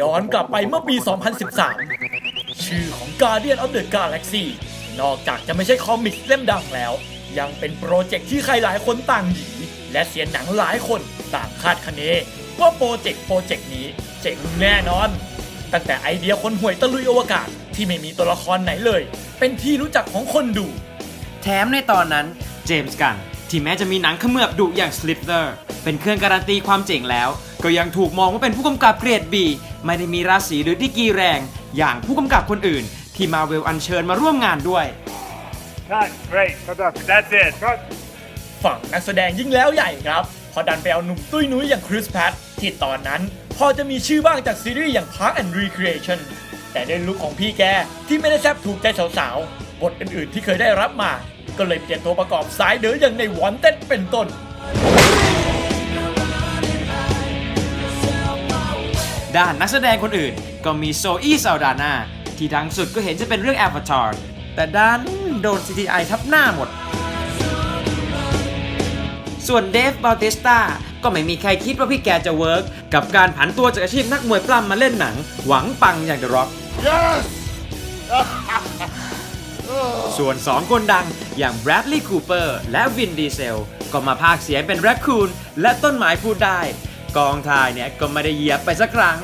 ย้อนกลับไปเมื่อปี 2013 ชื่อของ Guardian of the Galaxy นอกจากจะไม่ใช่คอมิกเล่มดังแล้ว ยังเป็นโปรเจกต์ที่ใครหลายคนต่างหนีและเสียนหนังหลายคนต่างคาดคะเน ว่าโปรเจกต์โปรเจกต์นี้เจ๋งแน่นอน ตั้งแต่ไอเดียคนห่วยตะลุยอวกาศที่ไม่มีตัวละครไหนเลย เป็นที่รู้จักของคนดู แถมในตอนนั้นเจมส์กันที่แม้จะมีหนังเขมือบดุอย่าง Slither เป็นเครื่องการันตีความเจ๋งแล้ว ก็ยังถูกมองว่าเป็นผู้กำกับเกรด B ไม่ได้มีราศีหรือดีกรีแรง อย่างผู้กำกับคนอื่น ที่มาเวลอัญเชิญมาร่วมงานด้วย Cut. Great. That's it. Cut. ฝั่งนักแสดงยิ่งแล้วใหญ่ครับ พอดันไปเอาหนุ่มตุ้ยนุ้ยอย่างคริสแพทที่ตอนนั้น พอจะมีชื่อบ้างจากซีรีส์อย่าง Park and Recreation แต่ด้วยลุคของพี่แกที่ไม่ได้แซบถูกใจสาวๆ บทอื่นๆที่เคยได้รับมา ก็เลยเปลี่ยนตัวประกอบสายเดืออย่างในวอนเต็ดเป็นต้น ด้านนักแสดงคนอื่น ก็มีโซอีซาดานาที่ดังสุดก็เห็นจะเป็นเรื่อง Avatar แต่ดันโดน CGI ทับหน้าหมด ส่วนเดฟบาติสตาก็ไม่มีใครคิดว่าพี่แกจะเวิร์กกับการผันตัวจากอาชีพนักมวยปล้ำมาเล่นหนัง หวังปังอย่าง The Rock Yes. ส่วน 2 คนดังอย่างแบรดลีย์คูเปอร์และวินดีเซล ก็มาพากย์เสียงเป็นแรคคูนและต้นไม้พูดได้ กองถ่ายเนี่ยก็ไม่ได้เหยียบไปสักครั้ง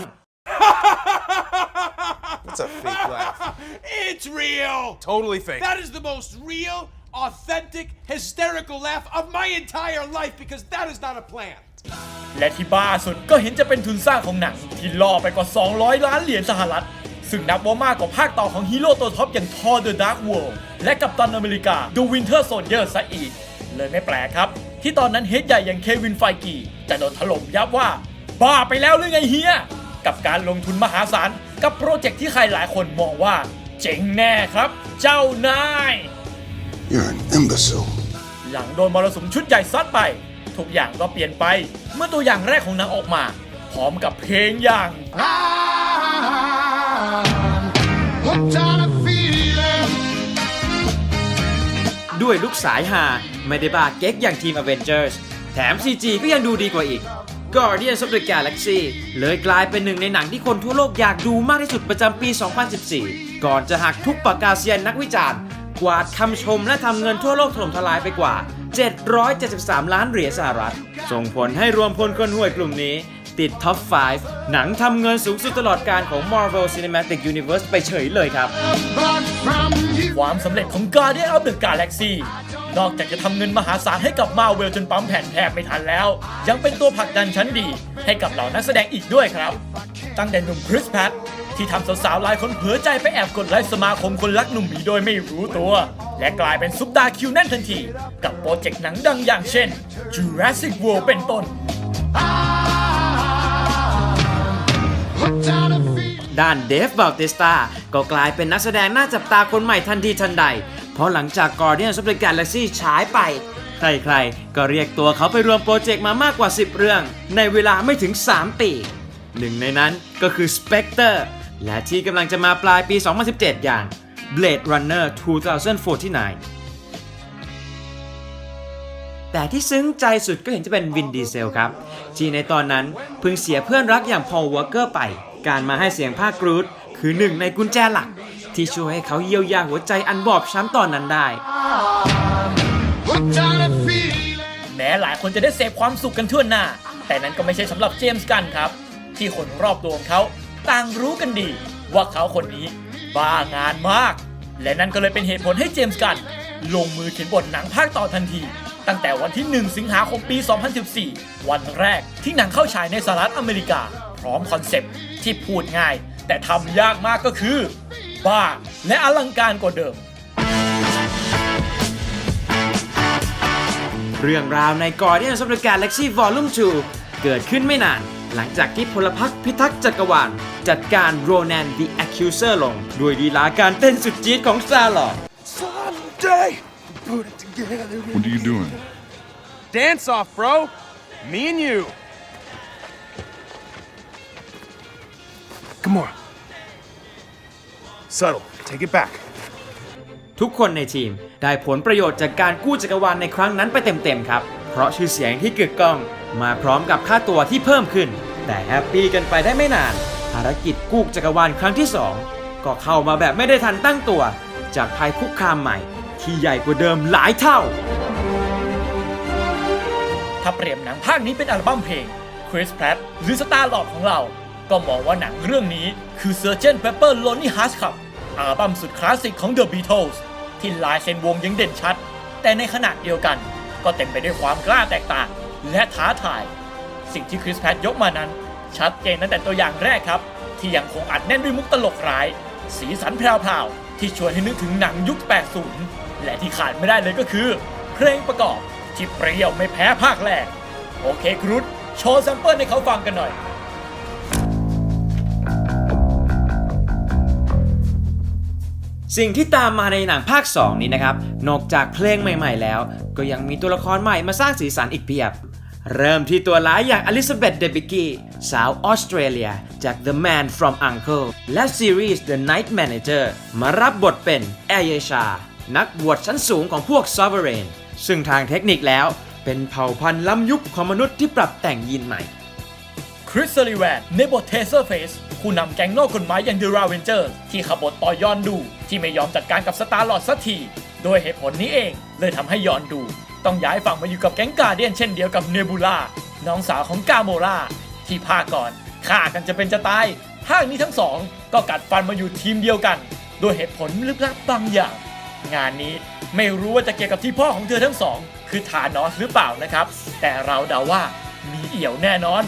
It's a fake laugh. It's real. Totally fake. That is the most real, authentic, hysterical laugh of my entire life because that is not a plant. และที่บ้าสุดก็เห็นจะเป็นทุนสร้างของหนัง ที่ล่อไปกว่า 200 ล้านเหรียญสหรัฐ ซึ่งนับว่ามากกว่าภาคต่อของฮีโร่ตัวท็อปอย่าง Thor The Dark World และกัปตันอเมริกา The Winter Soldier ซะอีก เลยไม่แปลกครับ ที่ตอนนั้นเฮดใหญ่อย่างเควินไฟกีจะโดนถล่มยับว่า บ้าไปแล้วหรือไงเฮียกับการลงทุนมหาศาล กับโปรเจกต์ที่ใครหลายคนมองว่า เจ๋งแน่ครับ เจ้านาย You're an imbecile. หลังโดนมรสุมชุดใหญ่ซัดไป ทุกอย่างก็เปลี่ยนไป เมื่อตัวอย่างแรกของหนังออกมา พร้อมกับเพลงอย่าง ด้วยลูกสายหาไม่ได้บ้าเก๊กอย่างทีม Avengers แถม CG ก็ยังดูดีกว่าอีก Guardians of the Galaxy เลยกลายเป็นหนึ่งในหนังที่คนทั่วโลกอยากดูมากที่สุดประจำปี 2014 ก่อนจะหักทุกปากกาเซียนนักวิจารณ์ กวาดคำชมและทำเงินทั่วโลกถล่มทลายไปกว่า 773 ล้านเหรียญสหรัฐ ส่งผลให้รวมพลคนห่วยกลุ่มนี้ ติดท็อป 5 หนังทำเงินสูงสุดตลอดการของ Marvel Cinematic Universe ไปเฉยเลยครับ ความสำเร็จของ Guardian of the Galaxy นอกจากจะทำเงินมหาศาลให้กับ Marvel จนปั๊มแผ่นแทบไม่ทันแล้ว ยังเป็นตัวผลักดันชั้นดีให้กับเหล่านักแสดงอีกด้วยครับ ตั้งแต่หนุ่มคริสแพทที่ทำสาวๆหลายคนเผลอใจไปแอบกดไลค์สมาคมคนรักหนุ่มหมีโดยไม่รู้ตัว และกลายเป็นซุปตาคิวแน่นทันที กับโปรเจกต์หนังดังอย่างเช่น Jurassic World เป็นต้น ด้านเดฟบ a ลติสตาก็กลายเป็นนักแสดงหน้าจับตาคนใหม่ทันทีทันใด เพราะหลังจาก Guardians of the Galaxy ฉายไป ใครๆ ก็เรียกตัวเขาไปรวมโปรเจกต์มามากกว่า 10 เรื่อง ในเวลาไม่ถึง 3 ปี หนึ่งในนั้นก็คือ Spectre และที่กำลังจะมาปลายปี 2017 อย่าง Blade Runner 2049แต่ที่ซึ้งใจสุดก็เห็นจะเป็นวินดีเซลครับ ที่ในตอนนั้นเพิ่งเสียเพื่อนรักอย่างพอลวอร์เกอร์ไป การมาให้เสียงภาคกรูดคือหนึ่งในกุญแจหลัก ที่ช่วยให้เขาเยียวยาหัวใจอันบอบช้ำตอนนั้นได้ แม้หลายคนจะได้เสพความสุขกันทั่วหน้า แต่นั้นก็ไม่ใช่สำหรับเจมส์กันครับ ที่คนรอบตัวของเขาต่างรู้กันดี ว่าเขาคนนี้บ้างานมาก และนั่นก็เลยเป็นเหตุผลให้เจมส์กัน ลงมือเขียนบทหนังภาคต่อทันที ตั้งแต่วันที่ 1 สิงหาคมปี 2014 วันแรกที่หนังเข้าฉายในสหรัฐอเมริกา ร้อมคอนเซปต์ที่พูดง่าย แต่ทำยากมากก็คือ บ้า และอลังการกว่าเดิม เรื่องราวใน Guardians of the Galaxy Volume 2 เกิดขึ้นไม่นาน หลังจากที่พลพรรคพิทักษ์จักรวาล จัดการโรแนน the Accuser ลง ด้วยลีลาการเต้นสุดจี๊ดของซาลอด Someday, put it together. What are you doing? Dance off, bro. Me and you. Come on. Subtle. Take it back. ทุกคนในทีมได้ผลประโยชน์จากการกู้จักรวาลในครั้งนั้นไปเต็มๆครับ เพราะชื่อเสียงที่กึกก้อง มาพร้อมกับค่าตัวที่เพิ่มขึ้น แต่แฮปปี้กันไปได้ไม่นาน ภารกิจกู้จักรวาลครั้งที่ 2 ก็เข้ามาแบบไม่ได้ทันตั้งตัว จากภัยคุกคามใหม่ ที่ใหญ่กว่าเดิมหลายเท่า ถ้าเปรียบหนังภาคนี้เป็นอัลบั้มเพลง Chris Pratt หรือสตาร์ลอดของเรา ก็มองว่าหนังเรื่องนี้คือ Sgt. Pepper Lonely Hearts Club อัลบั้มสุดคลาสสิกของ The Beatles ที่ลายเซ็นวงยังเด่นชัด แต่ในขณะเดียวกัน ก็เต็มไปด้วยความกล้าแตกต่าง และท้าทาย สิ่งที่คริสแพทยกมานั้น ชัดเจนตั้งแต่ตัวอย่างแรกครับ ที่ยังคงอัดแน่นด้วยมุกตลกร้าย สีสันแพรวๆที่ชวนให้นึกถึงหนังยุค 80 และที่ขาดไม่ได้เลยก็คือ เพลงประกอบที่เปรี้ยวไม่แพ้ภาคแรกโอเคครุฑโชว์แซมเปิลให้เขาฟังกันหน่อย สิ่งที่ตามมาในหนังภาค 2 นี้นะครับ นอกจากเพลงใหม่ๆแล้ว ก็ยังมีตัวละครใหม่มาสร้างสีสันอีกเพียบ เริ่มที่ตัวร้ายอย่างอลิซาเบธเดบิกี้สาวออสเตรเลียจาก The Man from Uncle และซีรีส์ The Night Manager มารับบทเป็นแอเยชา นักบวชชั้นสูงของพวก Sovereign ซึ่งทางเทคนิคแล้วเป็นเผ่าพันธุ์ล้ำยุคของมนุษย์ที่ปรับแต่งยีนใหม่คริสซลิแวนในบทเทเซอร์เฟสผู้นำแก๊งนอกกฎหมายอย่าง The Ravengers ที่ขบฏต่อยอนดูที่ไม่ยอมจัดการกับสตาร์ลอดสักที โดยเหตุผลนี้เองเลยทำให้ยอนดู ต้องย้ายฝั่งมาอยู่กับแก๊งกาเดียนเช่นเดียวกับเนบูล่าน้องสาวของกาโมราที่ภาคก่อนฆ่ากันจะเป็นจะตายภาคนี้ทั้งสองก็กัดฟันมาอยู่ทีมเดียวกัน โดยเหตุผลลึกลับบางอย่าง งานนี้ไม่รู้ว่าจะเกี่ยวกับที่พ่อของเธอทั้งสอง คือธานอสหรือเปล่านะครับ แต่เราเดาว่ามีเอี่ยวแน่นอน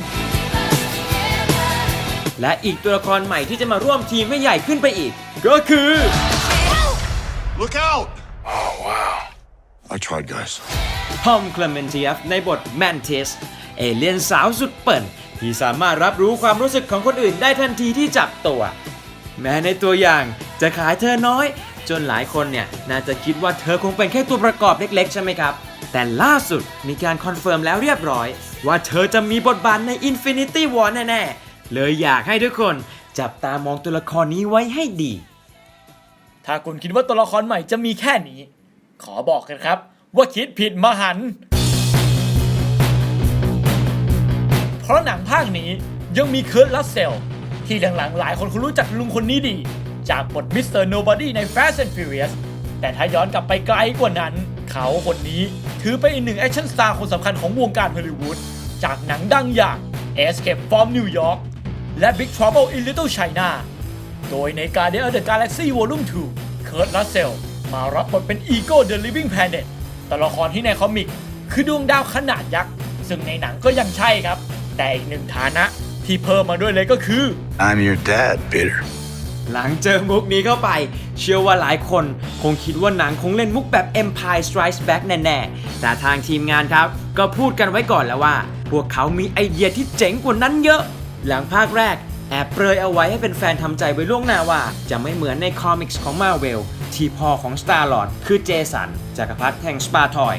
และอีกตัวละครใหม่ที่จะมาร่วมทีมให้ใหญ่ขึ้นไปอีก ก็คือ Look out! Oh, wow. I tried, guys. ทอมคลเมนเทียฟในบทแมนทิสเอเลียนสาวสุดเปิ่น ที่สามารถรับรู้ความรู้สึกของคนอื่นได้ทันทีที่จับตัว แม้ในตัวอย่างจะขายเธอน้อย จนหลายคนเนี่ย น่าจะคิดว่าเธอคงเป็นแค่ตัวประกอบเล็กๆ ใช่ไหมครับ แต่ล่าสุดมีการคอนเฟิร์มแล้วเรียบร้อย ว่าเธอจะมีบทบาทใน Infinity War แน่ๆ เลยอยากให้ทุกคน จับตามองตัวละครนี้ไว้ให้ดี ถ้าคุณคิดว่าตัวละครใหม่จะมีแค่นี้ ขอบอกกันครับ ว่าคิดผิดมหันต์เพราะหนังภาคนี้ยังมีเคิร์ตลัสเซล ที่หลังๆหลายคนคงรู้จักลุงคนนี้ดี จากบทมิสเตอร์โนบอดี้ใน Fast and Furious แต่ถ้าย้อนกลับไปไกลกว่านั้น เขาคนนี้ถือเป็นอีกหนึ่งแอคชั่นสตาร์คนสำคัญของวงการฮอลลีวูดจากหนังดังอย่าง Escape from New York และ Big Trouble in Little China โดยใน Guardian of the Galaxy Volume 2 เคิร์ตลัสเซลมารับบทเป็น Ego the Living Planet ตัวละครที่ในคอมิก คือดวงดาวขนาดยักษ์ ซึ่งในหนังก็ยังใช่ครับ แต่อีกหนึ่งฐานะที่เพิ่มมาด้วยเลยก็คือ I'm your dad, Peter. หลังเจอมุกนี้เข้าไป เชื่อว่าหลายคนคงคิดว่าหนังคงเล่นมุกแบบ Empire Strikes Back แน่ๆ แต่ทางทีมงานครับ ก็พูดกันไว้ก่อนแล้วว่า พวกเขามีไอเดียที่เจ๋งกว่านั้นเยอะ หลังภาคแรก แอบเปรยเอาไว้ให้เป็นแฟนทำใจไว้ล่วงหน้าว่า จะไม่เหมือนในคอมิกส์ของ Marvel ที่พ่อของ Star-Lord คือเจสันจักรพรรดิแห่งสปาทอย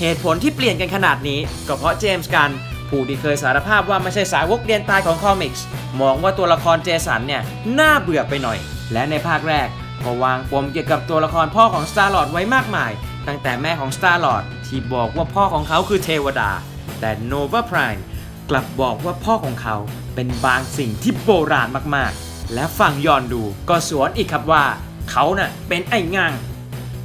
เหตุผลที่เปลี่ยนกันขนาดนี้ ก็เพราะเจมส์กัน ผู้ที่เคยสารภาพว่าไม่ใช่สาวกเรียนตายของคอมิกส์มองว่าตัวละครเจสันเนี่ยน่าเบื่อไปหน่อย และในภาคแรกก็วางปมเกี่ยวกับตัวละครพ่อของ Star-Lord ไว้มากมาย ตั้งแต่แม่ของ Star-Lord ที่บอกว่าพ่อของเขาคือเทวดา แต่ Nova Prime กลับบอกว่าพ่อของเขาเป็นบางสิ่งที่โบราณมากๆ และฝั่งยอนดูก็สวนอีกครับว่า เขาน่ะเป็นไอ้งัง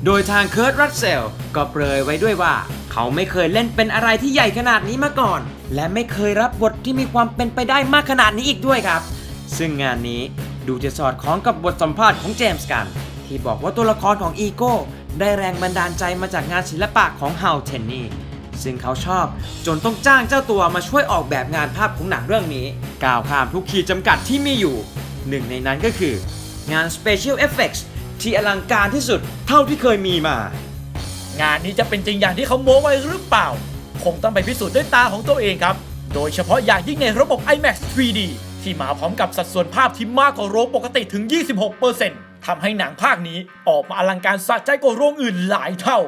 โดยทางเคิร์ตรัสเซลก็เปรยไว้ด้วยว่า เขาไม่เคยเล่นเป็นอะไรที่ใหญ่ขนาดนี้มาก่อน และไม่เคยรับบทที่มีความเป็นไปได้มากขนาดนี้อีกด้วยครับ ซึ่งงานนี้ดูจะสอดคล้องกับบทสัมภาษณ์ของเจมส์กัน ที่บอกว่าตัวละครของอีโก้ได้แรงบันดาลใจมาจากงานศิลปะของเฮาเทนนี่ ซึ่งเขาชอบจนต้องจ้างเจ้าตัวมาช่วยออกแบบงานภาพของหนังเรื่องนี้ก้าวข้ามทุกขีดจำกัดที่มีอยู่ หนึ่งในนั้นก็คือ งาน Special Effects ที่อลังการที่สุดเท่าที่เคยมีมา งานนี้จะเป็นจริงอย่างที่เขาโม้ไว้หรือเปล่า คงต้องไปพิสูจน์ด้วยตาของตัวเองครับ โดยเฉพาะอย่างยิ่งในระบบ IMAX 3D ที่มาพร้อมกับสัดส่วนภาพที่มากกว่าโรงปกติถึง 26%ทำให้หนังภาคนี้ออกมาอลังการสะใจกว่าโรงอื่นหลายเท่า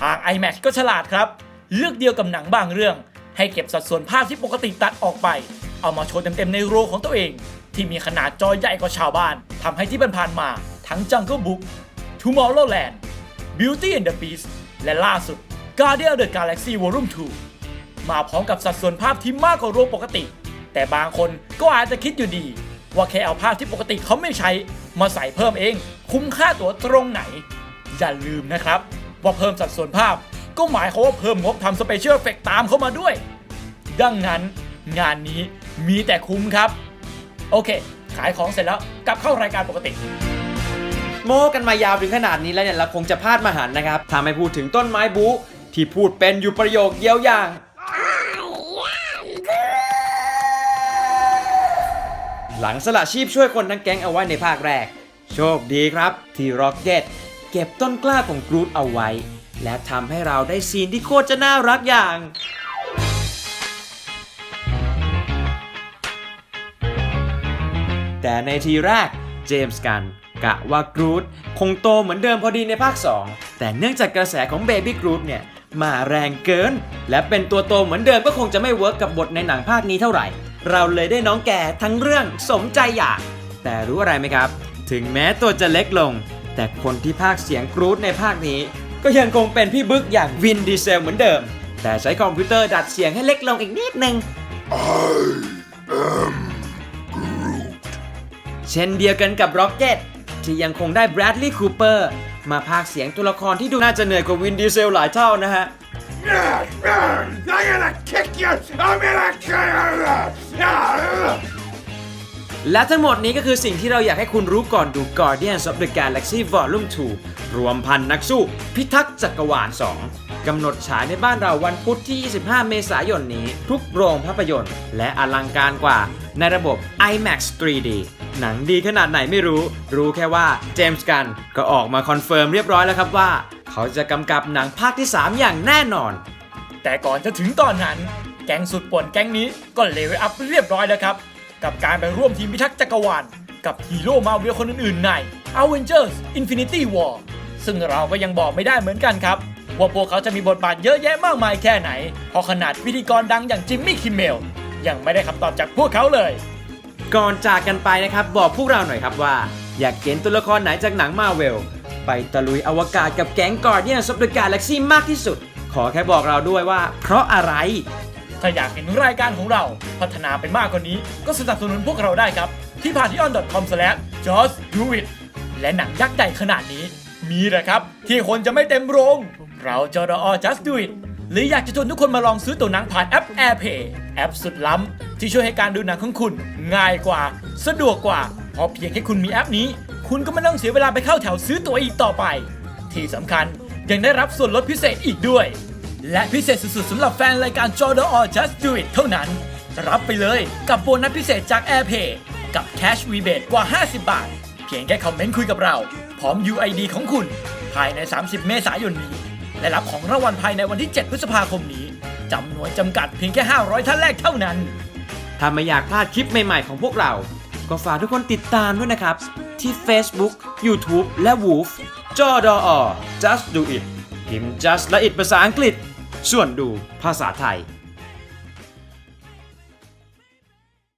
ทาง IMAX ก็ฉลาดครับ เลือกเดียวกับหนังบางเรื่อง ให้เก็บสัดส่วนภาพที่ปกติตัดออกไป เอามาโชว์เต็มๆในโรของตัวเอง ที่มีขนาดจอใหญ่กว่าชาวบ้าน ทำให้ที่ผ่านมา ทั้ง Jungle Book Tomorrowland Beauty and the Beast และล่าสุด Guardian of the Galaxy Volume 2 มาพร้อมกับสัดส่วนภาพที่มากกว่าโรปกติ แต่บางคนก็อาจจะคิดอยู่ดี ว่าแค่เอาภาพที่ปกติเขาไม่ใช้ มาใส่เพิ่มเอง คุ้มค่าตัวตรงไหน อย่าลืมนะครับ ว่าเพิ่มสัดส่วนภาพ ก็หมายความว่าเพิ่มงบทำสเปเชียลเอฟเฟกตามเข้ามาด้วย ดังนั้นงานนี้มีแต่คุ้มครับ โอเค ขายของเสร็จแล้วกลับเข้ารายการปกติ โม้กันมายาวถึงขนาดนี้แล้วเนี่ยเราคงจะพลาดมาหันนะครับถ้าไม่พูดถึงต้นไม้บูที่พูดเป็นอยู่ประโยคเดียวอย่าง หลังสละชีพช่วยคนทั้งแก๊งเอาไว้ในภาคแรก โชคดีครับ ที่ร็อกเก็ต เก็บต้นกล้าของกรูดเอาไว้ และทำให้เราได้ซีนที่โคตรจะน่ารักอย่าง แต่ในทีแรกเจมส์กันกะว่ากรูดคงโตเหมือนเดิมพอดีในภาค 2 แต่เนื่องจากกระแสของเบบี้กรูดเนี่ยมาแรงเกิน และเป็นตัวโตเหมือนเดิมก็คงจะไม่เวิร์กกับบทในหนังภาคนี้เท่าไหร่ เราเลยได้น้องแก่ทั้งเรื่องสมใจอยาก แต่รู้อะไรไหมครับ ถึงแม้ตัวจะเล็กลง แต่คนที่ภาคเสียงกรูดในภาคนี้ ก็ยังคงเป็นพี่บึกอย่างวินดีเซลเหมือนเดิม แต่ใช้คอมพิวเตอร์ดัดเสียงให้เล็กลงอีกนิดนึงเช่นเดียวกันกับ Rocket ที่ยังคงได้แบรดลีย์คูเปอร์มาพากเสียงตัวละครที่ดูน่าจะเหนื่อยกว่าวินดีเซลหลายเท่านะฮะ I'm gonna kick you! I'm gonna kick you! และทั้งหมดนี้ก็คือสิ่งที่เราอยากให้คุณรู้ก่อนดู Guardians of the Galaxy Volume 2 รวมพันนักสู้ พิทักษ์จักรวาล 2 กำหนดฉายในบ้านเราวันพุธที่ 25 เมษายนนี้ ทุกโรงภาพยนตร์ และอลังการกว่าในระบบ IMAX 3D หนังดีขนาดไหนไม่รู้ รู้แค่ว่าเจมส์กันก็ออกมาคอนเฟิร์มเรียบร้อยแล้วครับว่า เขาจะกำกับหนังภาคที่ 3 อย่างแน่นอน แต่ก่อนจะถึงตอนนั้น แก๊งสุดป่วนแก๊งนี้ก็เลเวลอัพเรียบร้อยแล้วครับ กับการไปร่วมทีมพิทักษ์จักรวาลกับฮีโร่มาเวลคนอื่นๆใน Avengers Infinity War ซึ่งเราก็ยังบอกไม่ได้เหมือนกันครับ ว่าพวกเขาจะมีบทบาทเยอะแยะมากมายแค่ไหน เพราะขนาดพิธีกรดังอย่างจิมมี่คิมเมลยังไม่ได้คำตอบจากพวกเขาเลย ก่อนจากกันไปนะครับ บอกพวกเราหน่อยครับว่า อยากเห็นตัวละครไหนจากหนังมาเวลไปตะลุยอวกาศกับแก๊ง Guardians of the Galaxy มากที่สุด ขอแค่บอกเราด้วยว่า เพราะอะไร ถ้าอยากเห็นรายการของเราพัฒนาไปมากกว่านี้ ก็สนับสนุนพวกเราได้ครับ ที่ p a t r e o n c o m j u s t do it และหนังยักษ์ใหญ่ขนาดนี้ มีแหละครับ ที่คนจะไม่เต็มโรง เราจอดอ just do it หรืออยากจะชวนทุกคนมาลองซื้อตัวหนังผ่านแอป AirPay แอปสุดล้ำ ที่ช่วยให้การดูหนังของคุณ ง่ายกว่า สะดวกกว่าเพราะเพียงแค่คุณมีแอปนี้ คุณก็ไม่ต้องเสียเวลาไปเข้าแถวซื้อตั๋วอีกต่อไป ที่สำคัญยังได้รับส่วนลดพิเศษอีกด้วย และพิเศษสุดๆสำหรับแฟนรายการ j o d o Just Do It เท่านั้น รับไปเลยกับโบนัสพิเศษจาก AirPay กับ Cash Rebate กว่า 50 บาท เพียงแค่คอมเมนต์คุยกับเรา พร้อม UID ของคุณ ภายใน 30 เมษายนนี้ และรับของรางวัลภายในวันที่ 7 พฤษภาคมนี้จำนวนจำกัดเพียงแค่ 500 ท่านแรกเท่านั้น ถ้าไม่อยากพลาดคลิปใหม่ ๆ ของพวกเรา ก็ฝากทุกคนติดตามด้วยนะครับ ที่ Facebook YouTube และ Woof จอดอ just do it พิมพ์ just และ it ภาษาอังกฤษ ส่วนดูภาษาไทย